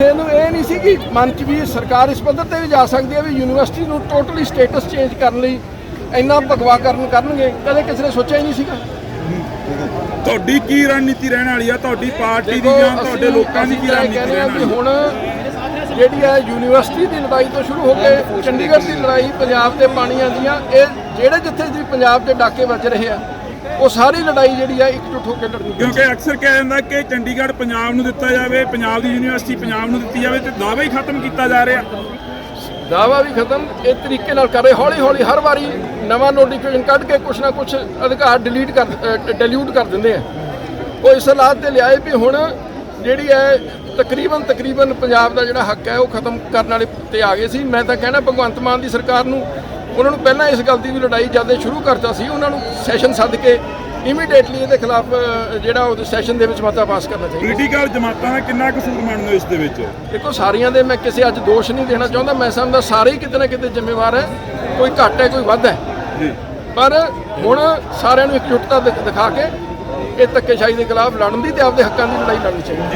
ਇਹਨੂੰ ਇਹ ਨਹੀਂ ਸੀ ਕਿ ਮਨ ਚ ਵੀ ਸਰਕਾਰ ਇਸ ਪੱਧਰ ਤੇ ਵੀ ਜਾ ਸਕਦੀ ਹੈ ਵੀ ਯੂਨੀਵਰਸਿਟੀ ਨੂੰ ਟੋਟਲੀ ਸਟੇਟਸ ਚੇਂਜ ਕਰਨ ਲਈ ਇੰਨਾ ਭਗਵਾ ਕਰਨ ਕਰਨਗੇ? ਕਦੇ ਕਿਸੇ ਨੇ ਸੋਚਿਆ ਹੀ ਨਹੀਂ ਸੀਗਾ? ਤੁਹਾਡੀ ਕੀ ਰਣਨੀਤੀ ਰਹਿਣ ਵਾਲੀ ਆ? ਤੁਹਾਡੀ ਪਾਰਟੀ ਦੀ ਜਾਂ ਤੁਹਾਡੇ ਲੋਕਾਂ ਦੀ ਕੀ ਰਣਨੀਤੀ ਰਹਿਣ ਵਾਲੀ ਹੁਣ ਜਿਹੜੀ ਹੈ ਯੂਨੀਵਰਸਿਟੀ ਦੀ ਲੜਾਈ ਤੋਂ ਸ਼ੁਰੂ ਹੋ ਕੇ ਚੰਡੀਗੜ੍ਹ ਦੀ ਲੜਾਈ ਪੰਜਾਬ ਦੇ ਪਾਣੀਆਂ ਦੀਆਂ ਇਹ ਜਿਹੜੇ ਜਿੱਥੇ ਦੀ ਪੰਜਾਬ ਦੇ ਡਾਕੇ ਵੱਜ ਰਹੇ ਆ ਉਹ ਸਾਰੀ ਲੜਾਈ ਜਿਹੜੀ ਆ ਇਕਜੁੱਟ ਹੋ ਕੇ ਲੜਨੀ ਕਿਉਂਕਿ ਅਕਸਰ ਕਿਹਾ ਜਾਂਦਾ ਕਿ ਚੰਡੀਗੜ੍ਹ ਪੰਜਾਬ ਨੂੰ ਦਿੱਤਾ ਜਾਵੇ ਪੰਜਾਬ ਦੀ ਯੂਨੀਵਰਸਿਟੀ ਪੰਜਾਬ ਨੂੰ ਦਿੱਤੀ ਜਾਵੇ ਤੇ ਦਾਅਵਾ ਹੀ ਖਤਮ ਕੀਤਾ ਜਾ ਰਿਹਾ। ਦਾਵਾ ਵੀ ਖਤਮ ਇਹ ਤਰੀਕੇ ਨਾਲ ਕਰ ਰਹੇ ਹੌਲੀ ਹੌਲੀ ਹਰ ਵਾਰੀ ਨਵਾਂ ਨੋਟੀਫਿਕੇਸ਼ਨ ਕੱਢ ਕੇ ਕੁਛ ਨਾ ਕੁਛ ਅਧਿਕਾਰ ਡਿਲੀਟ ਕਰ ਡਿਲੀਟ ਕਰ ਦਿੰਦੇ ਆ। ਉਹ ਇਸ ਹਾਲਾਤ ਤੇ ਲਿਆਏ ਵੀ ਹੁਣ ਜਿਹੜੀ ਹੈ ਤਕਰੀਬਨ ਤਕਰੀਬਨ ਪੰਜਾਬ ਦਾ ਜਿਹੜਾ ਹੱਕ ਹੈ ਉਹ ਖਤਮ ਕਰਨ ਵਾਲੇ ਤੇ ਆ ਗਏ ਸੀ। ਮੈਂ ਤਾਂ ਕਹਿਣਾ ਭਗਵੰਤ ਮਾਨ ਦੀ ਸਰਕਾਰ ਨੂੰ ਉਹਨਾਂ ਨੂੰ ਪਹਿਲਾਂ ਇਸ ਗੱਲ ਦੀ ਵੀ ਲੜਾਈ ਜਦ ਸ਼ੁਰੂ ਕਰਤਾ ਸੀ ਉਹਨਾਂ ਨੂੰ ਸੈਸ਼ਨ ਸੱਦ ਕੇ ਇਮੀਡੀਏਟਲੀ ਇਹਦੇ ਖਿਲਾਫ ਜਿਹੜਾ ਉਹ ਸੈਸ਼ਨ ਦੇ ਵਿੱਚ ਮਤਾ ਪਾਸ ਕਰਨਾ ਚਾਹੀਦਾ। ਪੋਲੀਟੀਕਲ ਜਮਾਤਾਂ ਦਾ ਕਿੰਨਾ ਕਸੂਰ ਮੰਨਦੇ ਇਸ ਦੇ ਵਿੱਚ? ਦੇਖੋ ਸਾਰੀਆਂ ਦੇ ਮੈਂ ਕਿਸੇ ਅੱਜ ਦੋਸ਼ ਨਹੀਂ ਦੇਣਾ ਚਾਹੁੰਦਾ ਮੈਂ ਸਮਝਦਾ ਸਾਰੇ ਹੀ ਕਿਤੇ ਨਾ ਕਿਤੇ ਜ਼ਿੰਮੇਵਾਰ ਹੈ ਕੋਈ ਘੱਟ ਹੈ ਕੋਈ ਵੱਧ ਹੈ। ਜੀ। ਪਰ ਹੁਣ ਸਾਰਿਆਂ ਨੂੰ ਇਕਜੁੱਟਤਾ ਦਿਖ- ਦਿਖਾ ਕੇ ਇਹ ਧੱਕੇਸ਼ਾਹੀ ਦੇ ਖਿਲਾਫ ਲੜਨ ਦੀ ਤੇ ਆਪਦੇ ਹੱਕਾਂ ਦੀ ਲੜਾਈ ਲੜਨੀ ਚਾਹੀਦੀ